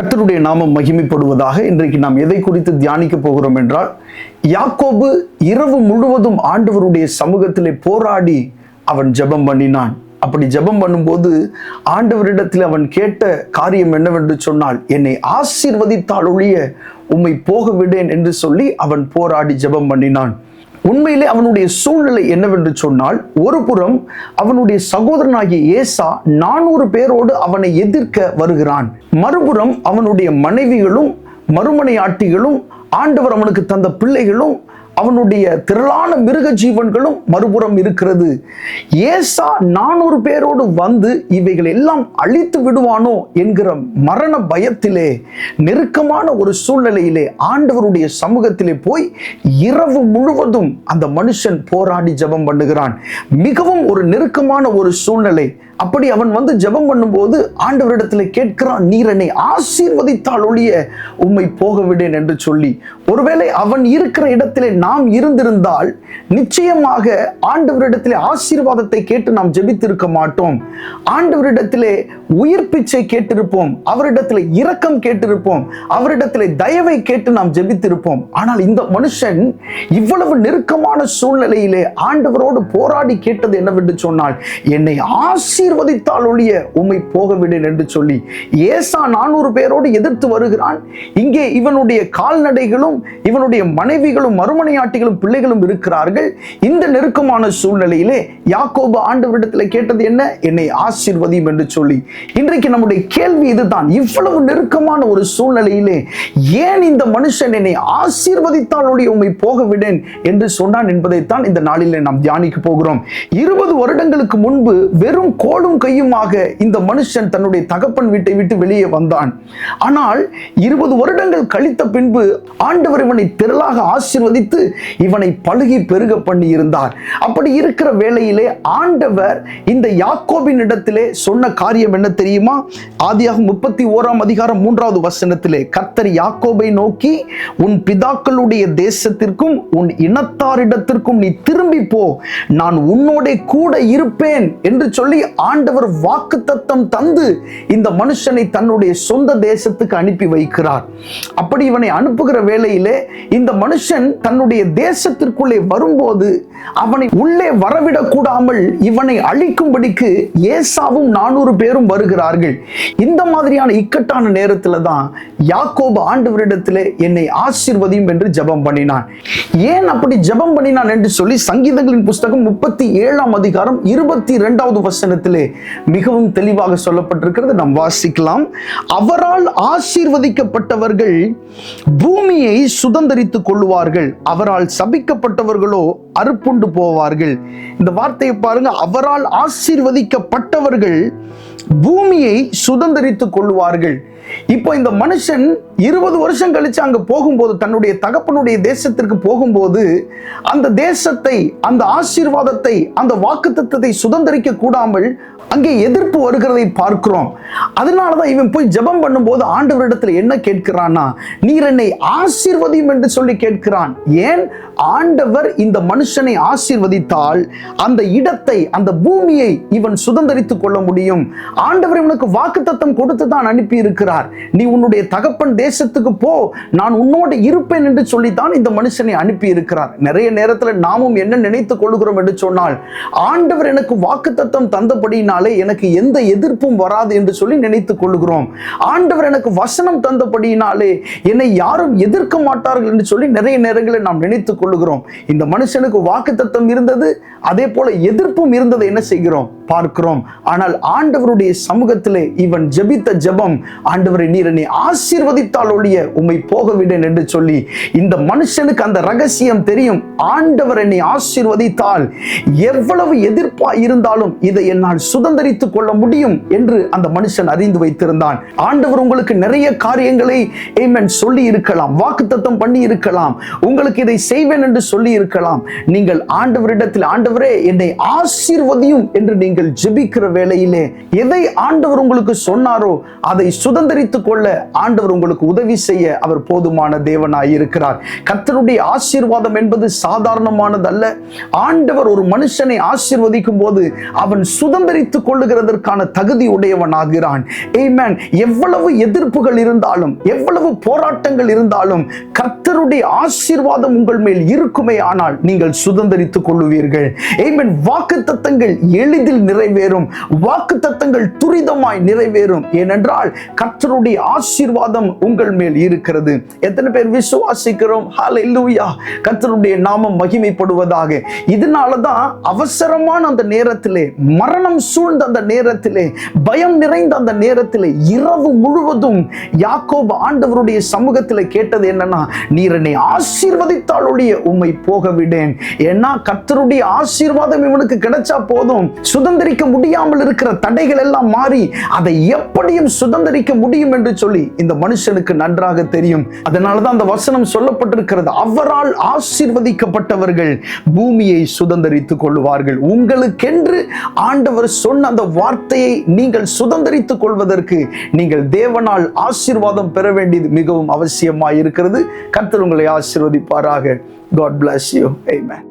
கத்தருடைய நாமம் மகிமைப்படுவதாக இன்றைக்கு நாம் எதை குறித்து தியானிக்க போகிறோம் என்றால் யாக்கோபு இரவு முழுவதும் ஆண்டவருடைய சமூகத்திலே போராடி அவன் ஜெபம் பண்ணினான். அப்படி ஜெபம் பண்ணும்போது ஆண்டவரிடத்தில் அவன் கேட்ட காரியம் என்னவென்று சொன்னால் என்னை ஆசீர்வதித்தால் ஒழிய உம்மை போக விடேன் என்று சொல்லி அவன் போராடி ஜெபம் பண்ணினான். உண்மையிலே அவனுடைய சூழ்நிலை என்னவென்று சொன்னால் ஒரு புறம் அவனுடைய சகோதரனாகிய ஏசா நானூறு பேரோடு அவனை எதிர்க்க வருகிறான். மறுபுறம் அவனுடைய மனைவிகளும் மறுமனையாட்டிகளும் ஆண்டவர் அவனுக்கு தந்த பிள்ளைகளும் அவனுடைய திரளான மிருக ஜீவன்களும் மறுபுறம் இருக்கிறது. ஏசா நானூறு பேரோடு வந்து இவைகள் எல்லாம் அழித்து விடுவானோ என்கிற மரண பயத்திலே நெருக்கமான ஒரு சூழ்நிலையிலே ஆண்டவருடைய சமூகத்திலே போய் இரவு முழுவதும் அந்த மனுஷன் போராடி ஜெபம் பண்ணுகிறான். மிகவும் ஒரு நெருக்கமான ஒரு சூழ்நிலை. அப்படி அவன் வந்து ஜெபம் பண்ணும்போது ஆண்டவரிடத்தில் கேட்கிறான் நீர் என்னை ஆசீர்வதித்தால் ஒழிய உம்மை போக விடேன் என்று சொல்லி ஒருவேளை அவன் இருக்கிற இடத்திலே நாம் இருந்திருந்தால் நிச்சயமாக ஆண்டவரிடத்திலே ஆசீர்வாதத்தை கேட்டு நாம் ஜெபித்திருக்க மாட்டோம். ஆண்டவரிடத்திலே உயிர் பிச்சை கேட்டிருப்போம் அவரிடத்திலே இரக்கம் கேட்டிருப்போம் அவரிடத்திலே தயவை கேட்டு நாம் ஜெபித்திருப்போம். ஆனால் இந்த மனுஷன் இவ்வளவு நெருக்கமான சூழ்நிலையிலே ஆண்டவரோடு போராடி கேட்டது என்னவென்று சொன்னால் என்னை ஆசீர் ஆசீர்வதித்தால் ஒழிய உம்மை போகவிடேன் என்று சொல்லி ஏசா நானூறு பேரோடு எதிர்த்து வருகிறான். இங்கே இவனுடைய கால்நடைகளும் இவனுடைய மனைவிகளும் மறுமனையாட்டிகளும் பிள்ளைகளும் இருக்கிறார்கள். இந்த நெருக்கமான சூழ்நிலையிலே யாக்கோபு ஆண்டவரிடத்தில் கேட்டது என்ன? என்னை ஆசீர்வதியும் என்று சொல்லி. இன்றைக்கு நம்முடைய கேள்வி இதுதான். இவ்வளவு நெருக்கமான ஒரு சூழ்நிலையிலே ஏன் இந்த மனுஷன் என்னை ஆசீர்வதித்தால் ஒழிய உண்மை போகவிடேன் என்று சொன்னான் என்பதைத்தான் இந்த நாளிலே நாம் தியானிக்க போகிறோம். இருபது வருடங்களுக்கு முன்பு வெறும் கோலும் கையுமாக இந்த மனுஷன் தன்னுடைய தகப்பன் வீட்டை விட்டு வெளியே வந்தான். ஆனால் இருபது வருடங்கள் கழித்த பின்பு ஆண்டவர் இவனை திரளாக ஆசிர்வதித்து இவனை பழுகி பெருக பண்ணி இருந்தார் அப்படி இருக்கிற வேளையிலே ஆண்டவர் இந்த யாக்கோபின் இடத்திலே சொன்ன காரியம் என்ன தெரியுமா? ஆதியாக முப்பத்தி ஓராம் அதிகாரம் மூன்றாவது வசனத்திலே கர்த்தர் யாக்கோபை நோக்கி உன் பிதாக்களுடைய தேசத்திற்கும் உன் இனத்தாரிடத்திற்கும் நீ திரும்பி போ நான் உன்னோட கூட இருப்பேன் என்று சொல்லி ஆண்டவர் வாக்கு தத்தம் தந்து இந்த மனுஷனை தன்னுடைய சொந்த தேசத்துக்கு அனுப்பி வைக்கிறார். அப்படி இவனை அனுப்புகிற வேளையிலே இந்த மனுஷன் தன்னுடைய தேசத்திற்குள்ளே வரும்போது அவனை உள்ளே வரவிடக் கூடாமல் இவனை அழிக்கும்படிக்கு ஏசாவும் நானூறு பேரும் வருகிறார்கள். இந்த மாதிரியான இக்கட்டான நேரத்தில் தான் யாக்கோபு ஆண்டவரிடத்திலே என்னை ஆசிர்வதியும் என்று ஜெபம் பண்ணினான். ஏன் அப்படி ஜெபம் பண்ணினான் என்று சொல்லி சங்கீதங்களின் புஸ்தகம் முப்பத்தி ஏழாம் அதிகாரம் இருபத்தி இரண்டாவது வசனத்தில் மிகவும் தெளிவாக சொல்லப்பட்டிருக்கிறது. நாம் வாசிக்கலாம். அவரால் ஆசீர்வதிக்கப்பட்டவர்கள் பூமியை சுதந்தரித்துக் கொள்வார்கள் அவரால் சபிக்கப்பட்டவர்களோ அறுப்புண்டு போவார்கள். இந்த வார்த்தையை பாருங்க. அவரால் ஆசீர்வதிக்கப்பட்டவர்கள் பூமியை சுதந்தரித்துக் கொள்வார்கள் இப்போ இந்த மனுஷன் இருபது வருஷம் கழிச்சு அங்கே போகும்போது தன்னுடைய தகப்பனுடைய தேசத்திற்கு போகும்போது அந்த தேசத்தை அந்த ஆசீர்வாதத்தை அந்த வாக்குத்தத்தத்தை சுதந்திரிக்க கூடாமல் அங்கே எதிர்ப்பு வருகிறதை பார்க்கிறோம். அதனால தான் இவன் போய் ஜபம் பண்ணும்போது ஆண்டவரிடத்தில் என்ன கேட்கிறான்னா நீர் என்னை ஆசீர்வதியும் என்று சொல்லி கேட்கிறான். ஏன்? ஆண்டவர் இந்த மனுஷனை ஆசீர்வதித்தால் அந்த இடத்தை அந்த பூமியை இவன் சுதந்திரித்துக் கொள்ள முடியும். ஆண்டவர் இவனுக்கு வாக்குத்தத்தம் கொடுத்து தான் அனுப்பி இருக்கிறார் சொல்லுகிறார். நீ உன்னுடைய தகப்பன் தேசத்துக்கு போ. நான் உன்னோடு இருப்பேன் என்று சொல்லித்தான் இந்த மனுஷனை அனுப்பி இருக்கிறார் நிறைய நேரத்தில் நாமும் என்ன நினைத்துக் கொள்கிறோம் என்று சொன்னால் ஆண்டவர் எனக்கு வாக்கு தத்தம் தந்தபடியினாலே எனக்கு எந்த எதிர்ப்பும் வராது என்று சொல்லி நினைத்துக் கொள்கிறோம். ஆண்டவர் எனக்கு வசனம் தந்தபடியினாலே என்னை யாரும் எதிர்க்க மாட்டார்கள் என்று சொல்லி நிறைய நேரங்களில் நாம் நினைத்துக் கொள்கிறோம். இந்த மனுஷனுக்கு வாக்கு தத்தம் இருந்தது அதே போல எதிர்ப்பும் இருந்ததை என்ன செய்கிறோம்? பார்க்கிறோம். ஆனால் ஆண்டவருடைய சமூகத்திலே இவன் ஜபித்த ஜபம் ஆண்டவரை நீர் என்னை ஆசீர்வதித்தால் ஒழிய உம்மை போகவிடேன் என்று சொல்லி இந்த மனுஷனுக்கு அந்த ரகசியம் தெரியும். ஆண்டவர் என்னை ஆசீர்வதித்தால் எவ்வளவு எதிர்ப்பா இருந்தாலும் இதை என்னால் சுதந்திரித்துக் கொள்ள முடியும் என்று அந்த மனுஷன் அறிந்து வைத்திருந்தான். ஆண்டவர் உங்களுக்கு நிறைய காரியங்களை ஏமன் சொல்லி இருக்கலாம். வாக்குத்தத்தம் பண்ணி இருக்கலாம். உங்களுக்கு இதை செய்வேன் என்று சொல்லி இருக்கலாம். நீங்கள் ஆண்டவரிடத்தில் ஆண்டவரே என்னை ஆசீர்வதியும் என்று நீங்கள் ஜெபிக்கிற வேளையிலே எதை ஆண்டவர் உங்களுக்கு சொன்னாரோ அதை சுதந்திரித்துக் கொள்ள ஆண்டவர் உங்களுக்கு உதவி செய்ய அவர் போதுமான தேவனாய் இருக்கிறார். கர்த்தருடைய ஆசீர்வாதம் என்பது சாதாரணமானது அல்ல. ஆண்டவர் ஒரு மனுஷனை ஆசீர்வதிக்கும் போது அவன் சுதந்திரித்துக் கொள்ளுகிறதற்கான தகுதி உடையவனாகிறான். ஏமேன் எவ்வளவு எதிர்ப்புகள் இருந்தாலும் எவ்வளவு போராட்டங்கள் இருந்தாலும் கர்த்தருடைய ஆசீர்வாதம் உங்கள் மேல் இருக்குமே ஆனால் நீங்கள் சுதந்திரித்துக் கொள்ளுவீர்கள். ஏமேன் வாக்கு தத்தங்கள் எளிதில் நிறைவேறும். வாக்கு தத்தங்கள் துரிதமாய் நிறைவேறும். ஏனென்றால் கர்த்த கர்த்தருடைய ஆசீர்வாதம் உங்கள் மேல் இருக்கிறது. எத்தனை பேர் விசுவாசிக்கிறோம்? ஹalleluya கர்த்தருடைய நாமம் மகிமைப்படுவதாக. இதனால தான் அவசரமான அந்த நேரத்திலே மரணம் சூழ்ந்த அந்த நேரத்திலே பயம் நிறைந்த அந்த நேரத்திலே இரவு முழுவதும் யாக்கோபு ஆண்டவருடைய சமூகத்தில் கேட்டது என்னன்னா நீர் என்னை ஆசீர்வதித்தாலுடைய உம்மை போக விடேன் ஏன்னா கர்த்தருடைய ஆசீர்வாதம் இவனுக்கு கிடைச்சா போதும். சுதந்திரிக்க முடியாமல் இருக்கிற தடைகள் எல்லாம் மாறி அதை எப்படியும் சுதந்திரிக்க முடியும் என்று சொல்லி இந்த மனுஷனுக்கு நன்றாக தெரியும். அதனாலதான் அந்த வசனம் சொல்லப்பட்டிருக்கிறது. அவரால் ஆசீர்வதிக்கப்பட்டவர்கள் பூமியை சுதந்திரித்துக் கொள்வார்கள். உங்களுக்கென்று ஆண்டவர் சொன்ன அந்த வார்த்தையை நீங்கள் சுதந்திரித்துக் கொள்வதற்கு நீங்கள் தேவனால் ஆசீர்வாதம் பெற வேண்டியது மிகவும் அவசியமாய் இருக்கிறது கர்த்தர் உங்களை ஆசீர்வதிப்பாராக. God bless you. மேன்